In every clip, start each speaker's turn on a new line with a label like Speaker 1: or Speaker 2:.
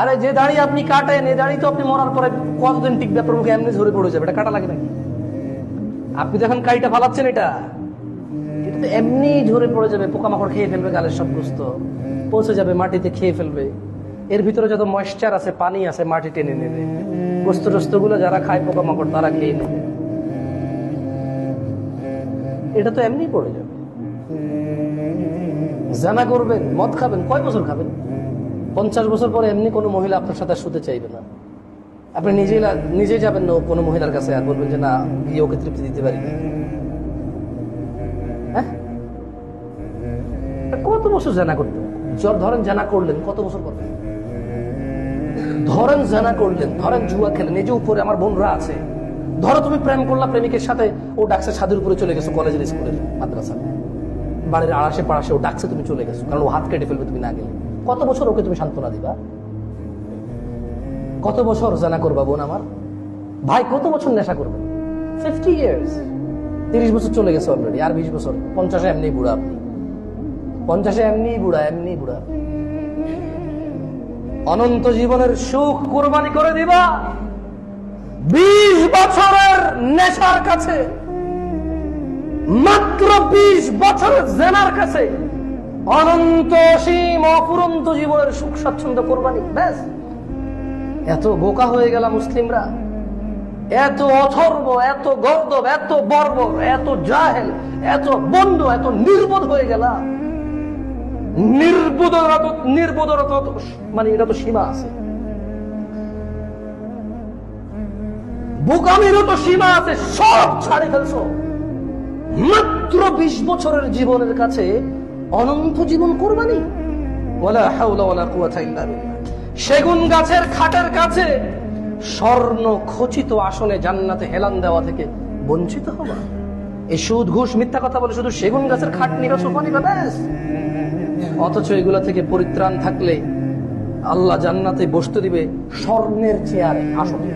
Speaker 1: আরে যে দাড়ি আপনি কাটেন এই দাড়ি তো আপনি মরার পরে কতদিন টিকবে? আপনার মুখে এমনি ঝরে পড়ে যাবে। এটা কাটা লাগে নাকি আপনি তো এখন কাইটা ফালাচ্ছেন এটা। এটা তো এমনি ঝরে পড়ে যাবে, পোকামাকড় খেয়ে ফেলবে গালের সব গোস্ত। পৌঁছে যাবে, মাটিতে খেয়ে ফেলবে। এর ভিতরে যত ময়েশ্চার আছে, পানি আছে, মাটি টেনে নেবে। গোস্ত টোস্তগুলো যারা খায় পোকামাকড়, তারা খেয়ে নেবে। এটা তো এমনি পড়ে যাবে। জানা করবেন, মদ খাবেন, কয় বছর খাবেন? পঞ্চাশ বছর পরে এমনি কোনো মহিলা আপনার সাথে শুতে চাইবে না। আপনি নিজেই নিজেই যাবেন না কোনো মহিলার কাছে আর বলবেন যে, না, গিয়ে ওকে তৃপ্তি দিতে পারি হ্যাঁ? কত বছর জানা করতেন জ- ধরেন জানা করলেন, কত বছর করবেন ধরেন জানা করলেন, ধরেন জুয়া খেলেন, এই যে উপরে আমার বোনরা আছে। ধরো তুমি প্রেম করলা প্রেমিকের সাথে, ও ডাকছে ছাদের উপরে চলে গেছো কলেজের স্কুলের মাদ্রাসা বাড়ির আড়াশে পাড়াশে ও ডাকছে, তুমি চলে গেছো, কারণ ও হাত কেটে ফেলবে তুমি না গেলে। কত বছর ওকে তুমি সান্ত্বনা দিবা? কত বছর জানা করবা বোন আমার? ভাই, কত বছর নেশা করবে? ফিফটি ইয়ার্স তিরিশ বছর চলে গেছে অলরেডি আর বিশ বছর। পঞ্চাশে এমনি বুড়া আপনি। পঞ্চাশে এমনি বুড়া এমনি বুড়া। অনন্ত জীবনের সুখ কোরবানি করে দিবা বিশ বছরের নেশার কাছে। মাত্র বিশ বছরের জেনার কাছে। অনন্ত অসীম অপুরন্ত জীবনের সুখ স্বাচ্ছন্দ্য কোরবানি, ব্যাস। এত বোকা হয়ে গেল মুসলিমরা। এত অথর্ব, এত গর্দব এত বর্বর, এত জাহেল, এত বন্ধ, এত নির্বোধ হয়ে গেল। নির্বোধর নির্বোধর মানে এটা তো সীমা আছে। বোকামিরও তো সীমা আছে, সব ছাড়ে ফেলছো। মাত্র বিশ বছরের জীবনের কাছে অনন্ত জীবন কোরবানি। ইল্লা। সেগুন গাছের খাটের কাছে স্বর্ণ খচিত আসনে জান্নাতে হেলান দেওয়া থেকে বঞ্চিত হওয়া। এই সুদ, ঘুষ, মিথ্যা কথা বলে শুধু সেগুন গাছের খাট অথচ এগুলা থেকে পরিত্রাণ থাকলে আল্লাহ জান্নাতে বসতে দিবে স্বর্ণের চেয়ারে আসনে।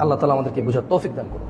Speaker 1: আল্লাহ তালা আমাদেরকে বুঝার তৌফিক দান করুন।